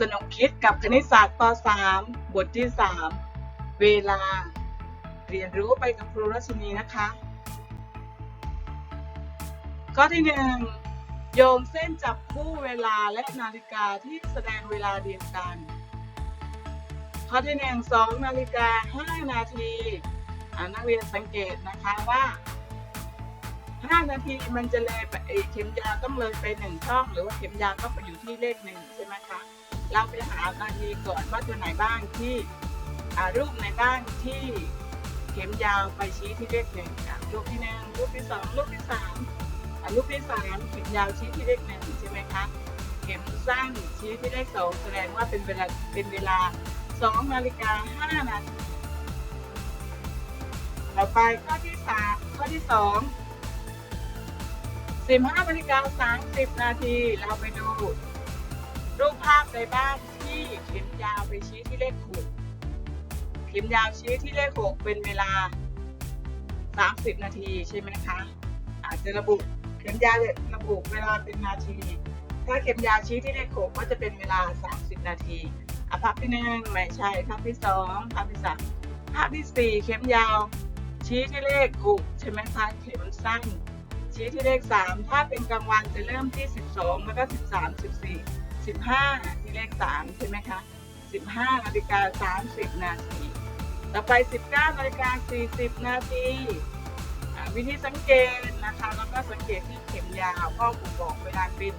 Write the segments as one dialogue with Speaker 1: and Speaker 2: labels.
Speaker 1: สนุกคิดกับคณิตศาสตร์ป .3 บทที่ 3 เวลา เรียนรู้ไปกับครูรัชนีนะคะ ข้อที่หนึ่งโยงเส้นจับคู่เวลาและนาฬิกาที่แสดงเวลาเดียวกัน ข้อที่หนึ่งสองนาฬิกาห้านาทีนักเรียนสังเกตนะคะว่า 5 นาทีมันจะเลยไปเข็มยาวต้องเลยไปหนึ่งช่อง หรือว่าเข็มยาวต้องไปอยู่ที่เลขหนึ่งใช่ไหมคะ เราไปหานาทีก่อนว่าตัวไหนบ้างที่รูปไหนบ้างที่เข็มยาวไปชี้ที่เลขหนึ่งรูปที่หนึ่งรูปที่สองรูปที่สามรูปที่สามเข็มยาวชี้ที่เลขหนึ่งใช่ไหมคะเข็มสั้นชี้ที่เลขสองแสดงว่าเป็นเวลาเป็นเวลาสองนาฬิกาห้านาทีต่อไปข้อที่สามข้อที่สอง15นาฬิกา30นาทีเราไปดู รูปภาพในบ้านที่เข็มยาวไปชี้ที่เลข6เข็มยาวชี้ที่เลข6เป็นเวลา 30 นาทีใช่ไหมคะ อาจจะระบุเข็มยาวระบุเวลาเป็นนาที ถ้าเข็มยาวชี้ที่เลข6ก็จะเป็นเวลา 30 นาทีอภาพที่หนึ่งไม่ใช่ภาพที่สองภาพที่สามภาพที่สี่เข็มยาวชี้ที่เลข6ใช่ไหมคะเข็มสั้น ชี้ที่เลข 3 ถ้าเป็นกลางวันจะเริ่มที่ 12 แล้วก็ 13 14 15 ที่เลข 3 ใช่ไหมคะ 15นาฬิกา30 นาที ต่อไป 19นาฬิกา40 นาทีวิธีสังเกตนะคะแล้วก็สังเกตที่เข็มยาวก็ผมบอกเวลาเป็น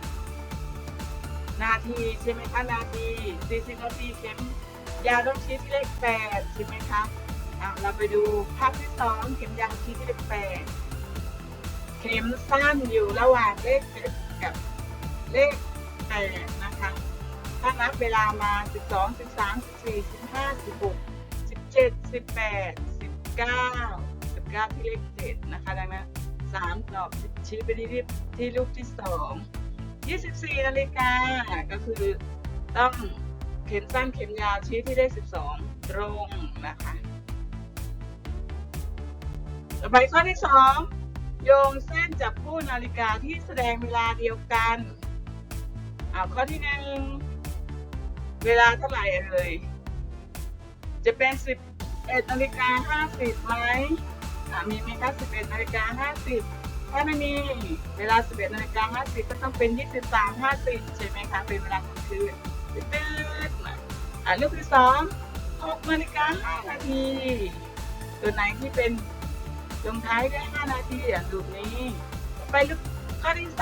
Speaker 1: นาทีใช่ไหมคะนาที40นาทีเข็มยาวต้องชี้ที่เลข8ใช่ไหมคะอ่าเราไปดูภาพที่ 2 เข็มยาวชี้ที่เลข8 เข็มสั้นอยู่ระหว่างเลขเจ็ดกับเลขแปดนะคะ ถ้านับเวลามา 12 13 14 15 16 17 18 19 19ที่เลข7นะคะดังนั้น3ตอบชี้ไปที่ที่รูปที่2 24นาฬิกาก็คือต้องเข็มสั้นเข็มยาวชี้ที่เลข12 ตรงนะคะ ต่อไปข้อที่2 โยงเส้นจับคู่นาฬิกาที่แสดงเวลาเดียวกันเอาข้อที่หนึ่งเวลาเท่าไหร่เอ่ยจะเป็น11นาฬิกา50ไหมมีไหมคะ11นาฬิกา50ถ้าไม่มีเวลา11นาฬิกา50ก็ต้องเป็น23 50ใช่ไหมคะเป็นเวลากลางคืนตืดๆมาอ่ารูปที่สอง6นาฬิกา5นาทีตัวไหนที่เป็น ลงท้ายด้วย5นาทีอะรูปนี้ ไปลูกข้อที่3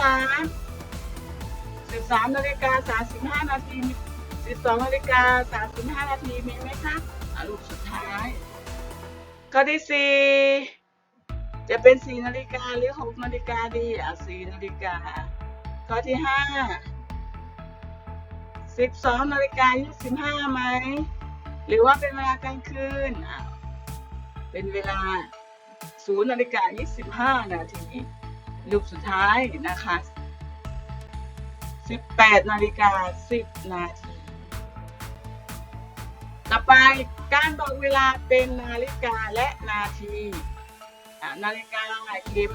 Speaker 1: 13นาฬิกา35นาที12นาฬิกา35นาทีมีไหมคะอะรูปสุดท้าย ข้อที่4จะเป็น4นาฬิกาหรือ6นาฬิกาดีอะ4นาฬิกา ข้อที่5 12นาฬิกา25ไหม หรือว่าเป็นเวลากลางคืนอะเป็นเวลา ศูนย์นาฬิกา25 นาทีรูปสุดท้ายนะคะ 18นาฬิกา10 นาที ต่อไปการบอกเวลาเป็นนาฬิกาและนาที นาฬิกาเข็ม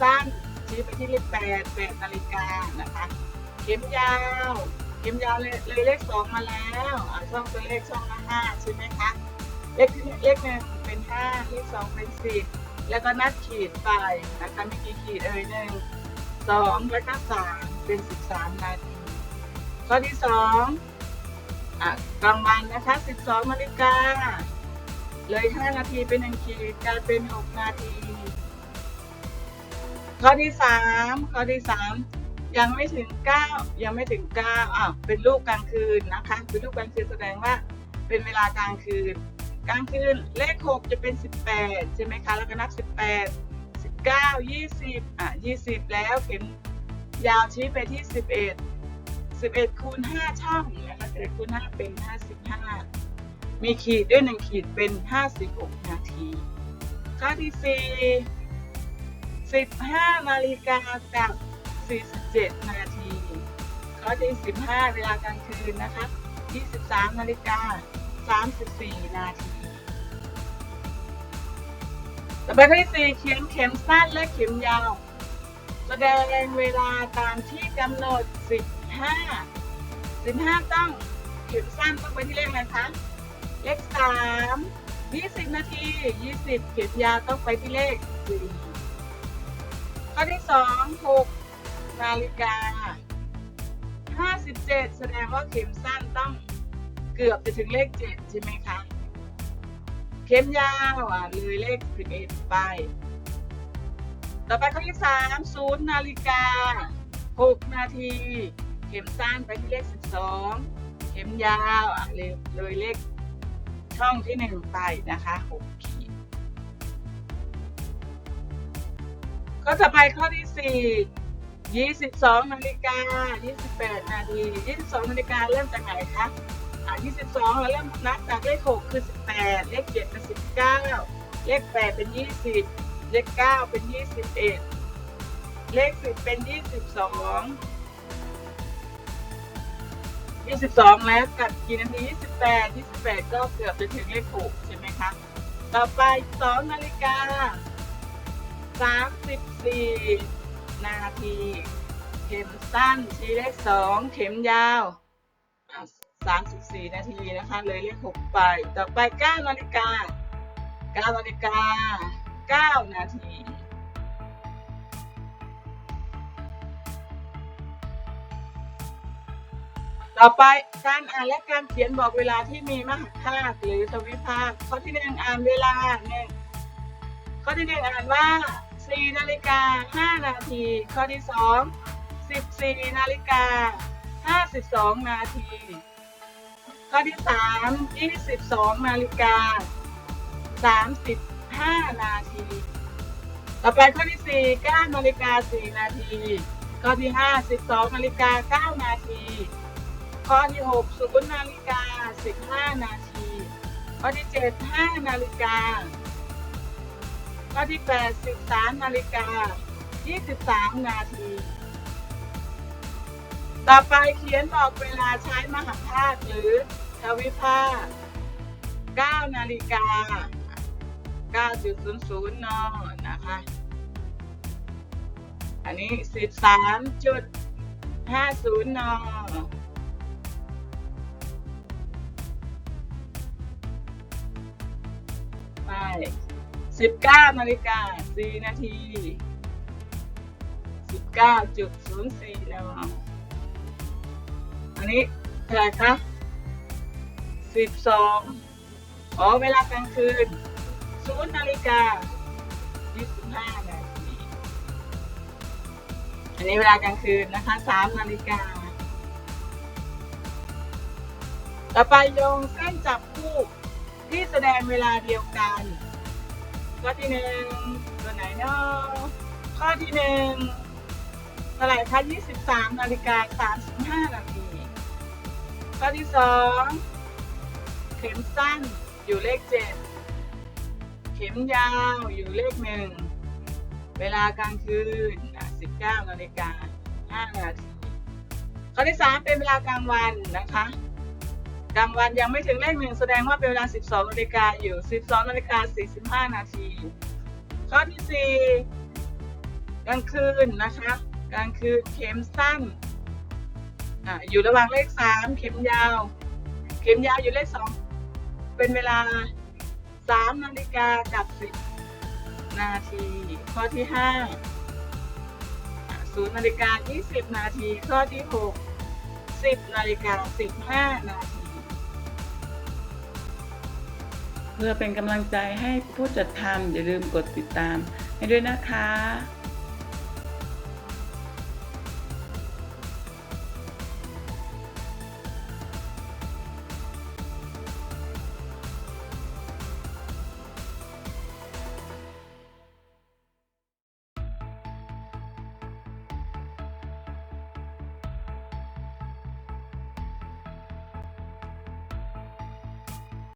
Speaker 1: สั้นชี้ไปที่เลข8 8นาฬิกานะคะเข็มยาวเข็มยาวเลยเลยเลข2มาแล้วช่องตัวเลขช่องละ5ใช่ไหมคะเลขเลขหนึ่งเป็น5เลข2เป็น10 แล้วก็นัดขีดไปนะคะมีกี่ขีดเอ่ยหนึ่งสองแล้วก็สามเป็นสิบสามนาทีข้อที่สองอะกลางวันนะคะสิบสองนาฬิกาเลยห้านาทีเป็นหนึ่งขีดกลายเป็นหกนาที ข้อที่สามข้อที่สามยังไม่ถึงเก้ายังไม่ถึงเก้าอะเป็นรูปกลางคืนนะคะ เป็นรูปกลางคืนแสดงว่าเป็นเวลากลางคืน กลางคืนเลข 6 จะเป็น 18 ใช่ไหมคะ แล้วก็นับ 18 19 20 อะ 20 แล้วเข็มยาวชี้ไปที่ 11 11 คูณ 5 ช่องนะคะ11คูณ 5 เป็น 55 มีขีดด้วย 1 ขีดเป็น 56 นาที ข้อที่ 4 15 นาฬิกากับ 47 นาที ข้อที่ 15 เวลากลางคืนนะคะ 23 นาฬิกา 34 นาทีต่อไปข้อที่สี่เขียนเข็มสั้นและเข็มยาว แสดงเวลาตามที่กำหนด 15 15 ต้องเข็มสั้นต้องไปที่เลขอะไรคะเลขสามยี่สิบนาทียี่สิบเข็มยาวต้องไปที่เลขสี่ข้อที่สองหกนาฬิกาห้าสิบเจ็ดแสดงว่าเข็มสั้นต้อง เกือบจะถึงเลขเจ็ดใช่ไหมคะ เข็มยาวอะเลยเลขสิบเอ็ดไป ต่อไปข้อที่สามศูนย์นาฬิกาหกนาที เข็มสั้นไปที่เลขสิบสองเข็มยาวอะเลยเลยเลขช่องที่หนึ่งไปนะคะหกขีดก็จะไปข้อที่สี่ยี่สิบสองนาฬิกายี่สิบแปดนาทียี่สิบสองนาฬิกาเริ่มจากไหนคะ ยี่สิบสองเราเริ่มนับจากเลขหกคือสิบแปดเลขเจ็ดเป็นสิบเก้าเลขแปดเป็นยี่สิบเลขเก้าเป็นยี่สิบเอ็ดเลขสิบเป็นยี่สิบสองยี่สิบสองแล้วกับกี่นาทียี่สิบแปดยี่สิบแปดก็เกือบจะถึงเลขหกใช่ไหมคะ ต่อไปสองนาฬิกาสามสิบสี่นาที เข็มสั้นชี้เลขสองเข็มยาว สามสิบสี่นาทีนะคะ เลยเลขหกไป ต่อไปเก้านาฬิกาเก้านาฬิกาเก้านาทีต่อไปการอ่านและการเขียนบอกเวลาที่มีมหาภาคหรือทวิภาคข้อที่หนึ่งอ่านเวลาหนึ่งข้อที่หนึ่งอ่านว่าสี่นาฬิกาห้านาที ข้อที่สองสิบสี่นาฬิกาห้าสิบสองนาที ข้อที่สามยี่สิบสองนาฬิกาสามสิบห้านาที ต่อไปข้อที่สี่เก้านาฬิกาสี่นาที ข้อที่ห้าสิบสองนาฬิกาเก้านาที ข้อที่6ศูนย์นาฬิกา15นาที ข้อที่7 5นาฬิกา ข้อที่8 13นาฬิกา23นาที ต่อไปเขียนบอกเวลาใช้มหาภาคหรือทวิภาค 9 นาฬิกา 9.00 น นะคะ อันนี้ 13.50 น ไปสิบเก้านาฬิกาสี่นาทีสิบเก้าจุดศูนย์สี่น อันนี้เท่าไหร่คะสิบสองอ๋อเวลากลางคืนศูนย์นาฬิกายี่สิบห้านาทีอันนี้เวลากลางคืนนะคะสามนาฬิกาต่อไปโยงเส้นจับคู่ที่แสดงเวลาเดียวกันข้อที่หนึ่งตัวไหนเนาะข้อที่หนึ่งเท่าไหร่คะ23นาฬิกา35นาที ข้อที่สองเข็มสั้นอยู่เลขเจ็ดเข็มยาวอยู่เลขหนึ่งเวลากลางคืน 19นาฬิกา5นาทีข้อที่สามเป็นเวลากลางวันนะคะ กลางวันยังไม่ถึงเลขหนึ่งแสดงว่าเป็นเวลา 12นาฬิกาอยู่ 12นาฬิกา45นาทีข้อที่ 4 กลางคืนนะคะ กลางคืนเข็มสั้น อะอยู่ระหว่างเลข3เข็มยาว เข็มยาวอยู่เลข2เป็นเวลา3นาฬิกากับ10นาที ข้อที่5อะ0นย์นาฬิกา20นาที ข้อที่6 10นาฬิกา15นาที เพื่อเป็นกำลังใจให้ผู้จัดทำอย่าลืมกดติดตามให้ด้วยนะคะ